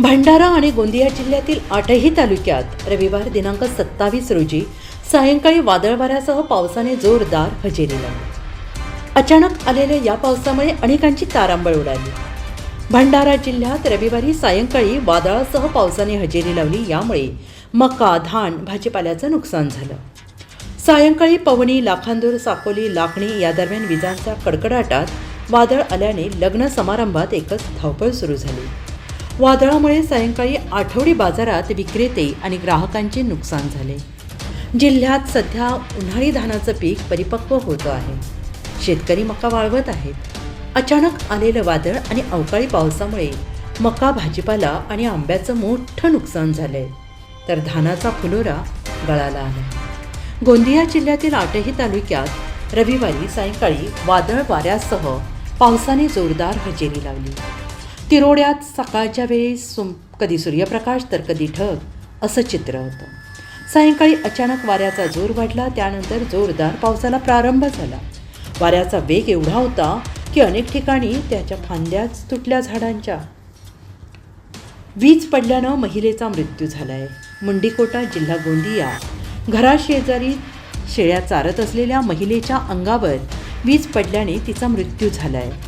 भंडारा आणि गोंदिया जिल्ह्यातील आठही तालुक्यात रविवार दिनांक सत्तावीस रोजी सायंकाळी वादळ वाऱ्यासह पावसाने जोरदार हजेरी लावली. अचानक आलेल्या या पावसामुळे अनेकांची तारांबळ उडाली. भंडारा जिल्ह्यात रविवारी सायंकाळी वादळासह पावसाने हजेरी लावली यामुळे मका धान भाजीपाल्याचं नुकसान झालं. सायंकाळी पवनी लाखांदूर साकोली लाखणी या दरम्यान विजांच्या कडकडाटात वादळ आल्याने लग्न समारंभात एकच धावपळ सुरू झाली. वादळामुळे सायंकाळी आठवडी बाजारात विक्रेते आणि ग्राहकांचे नुकसान झाले. जिल्ह्यात सध्या उन्हाळी धानाचं पीक परिपक्व होतं आहे. शेतकरी मका वाळवत आहेत. अचानक आलेलं वादळ आणि अवकाळी पावसामुळे मका भाजीपाला आणि आंब्याचं मोठं नुकसान झालंय. तर धानाचा फुलोरा गळाला आहे. गोंदिया जिल्ह्यातील आठही तालुक्यात रविवारी सायंकाळी वादळ वाऱ्यासह पावसाने जोरदार हजेरी लावली. तिरोड्यात सकाळच्या वेळी सुम कधी सूर्यप्रकाश तर कधी ढग असं चित्र होतं. सायंकाळी अचानक वाऱ्याचा जोर वाढला त्यानंतर जोरदार पावसाला प्रारंभ झाला. वाऱ्याचा वेग एवढा होता की अनेक ठिकाणी त्याच्या फांद्याच तुटल्या झाडांच्या वीज पडल्यानं महिलेचा मृत्यू झालाय. मुंडीकोटा जिल्हा गोंदिया घराशेजारी शेळ्या चारत असलेल्या महिलेच्या अंगावर वीज पडल्याने तिचा मृत्यू झाला आहे